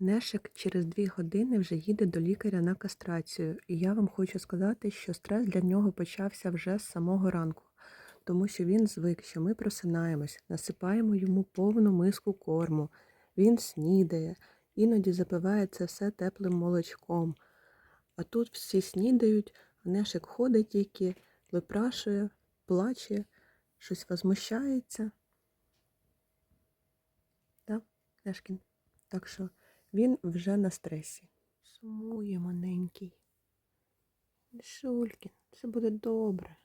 Нешик через дві години вже їде до лікаря на кастрацію, і я вам хочу сказати, що стрес для нього почався вже з самого ранку, тому що він звик, що ми просинаємось, насипаємо йому повну миску корму, він снідає, іноді запиває це все теплим молочком. А тут всі снідають, а Нешик ходить тільки, випрашує, плаче, щось возмущається. Так, Нешкін? Так що він вже на стресі. Сумує маленький. Шулькін, все буде добре.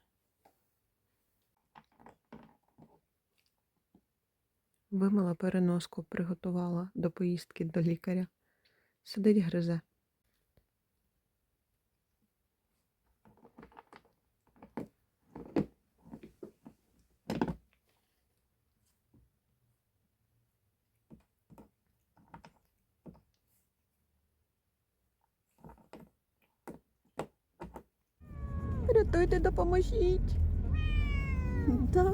Вимила переноску, приготувала до поїздки до лікаря. Сидить гризе. Рятуйте, допоможіть. Да.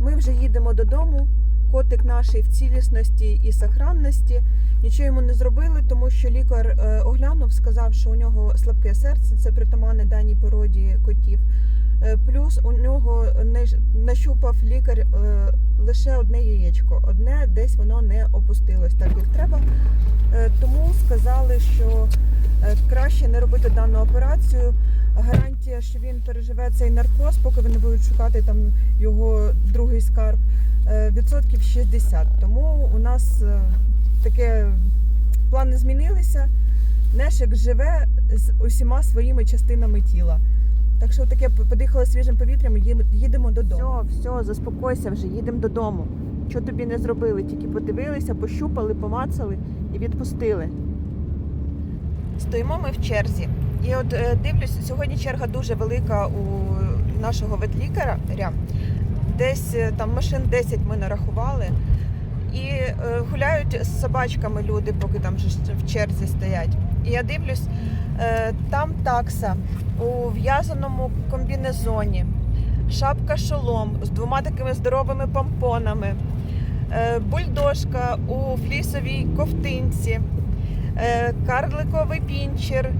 Ми вже їдемо додому. Котик наш в цілісності і сохранності. Нічого йому не зробили, тому що лікар е, оглянув, сказав, що у нього слабке серце, це притаманне даній породі котів. Е, плюс у нього не нащупав лікар е, лише одне яєчко. Одне десь воно не опустилось так, як треба. Тому сказали, що краще не робити дану операцію. Гарантія, що він переживе цей наркоз, поки вони будуть шукати там його другий скарб, відсотків 60. Тому у нас е, таке плани змінилися. Нешик живе з усіма своїми частинами тіла. Так що таке подихали свіжим повітрям їдемо додому. Все, все, заспокойся вже, їдемо додому. Що тобі не зробили? Тільки подивилися, пощупали, помацали і відпустили. Стоїмо ми в черзі. І от е, дивлюсь, сьогодні черга дуже велика у нашого ветлікаря. Десь е, там машин 10 ми нарахували. І е, гуляють з собачками люди, поки там в черзі стоять. І я дивлюсь, е, там такса у в'язаному комбінезоні, шапка шолом з двома такими здоровими помпонами, бульдожка у флісовій ковтинці, карликовий пінчер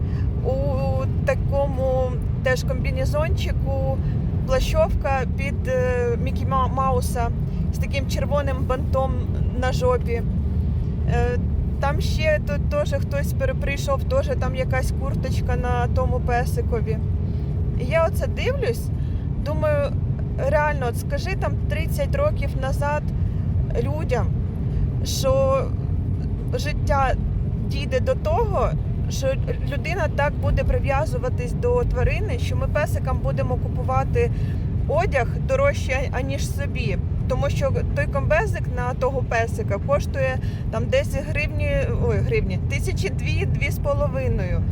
у такому теж комбінезончику, плащовка під е, Мікі Мауса з таким червоним бантом на жопі. Е, Там ще тут теж хтось прийшов, теж там якась курточка на тому песикові. І я оце дивлюсь, думаю, реально, от скажи там 30 років назад людям, що життя дійде до того, що людина так буде прив'язуватись до тварини, що ми песикам будемо купувати одяг дорожче, аніж собі. Тому що той комбезик на того песика коштує там 10 гривні, ой, гривні, тисячі дві, дві з половиною.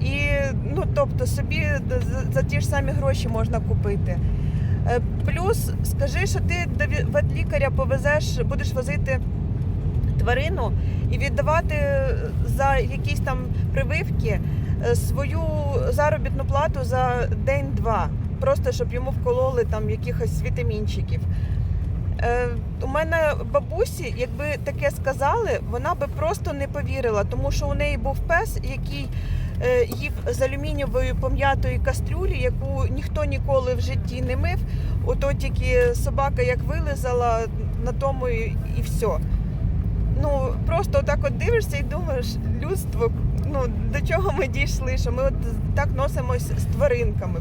І ну, тобто собі за, ті ж самі гроші можна купити. Е, Плюс скажи, що ти до ветлікаря повезеш, будеш возити тварину і віддавати за якісь там прививки е, свою заробітну плату за день-два. Просто щоб йому вкололи там якихось вітамінчиків. Е, у мене бабусі, якби таке сказали, вона би просто не повірила, тому що у неї був пес, який е, їв з алюмінієвої пом'ятої кастрюлі, яку ніхто ніколи в житті не мив. Ото тільки собака як вилизала на тому і, і все. Ну просто так от дивишся і думаєш, людство, ну до чого ми дійшли, що ми от так носимось з тваринками.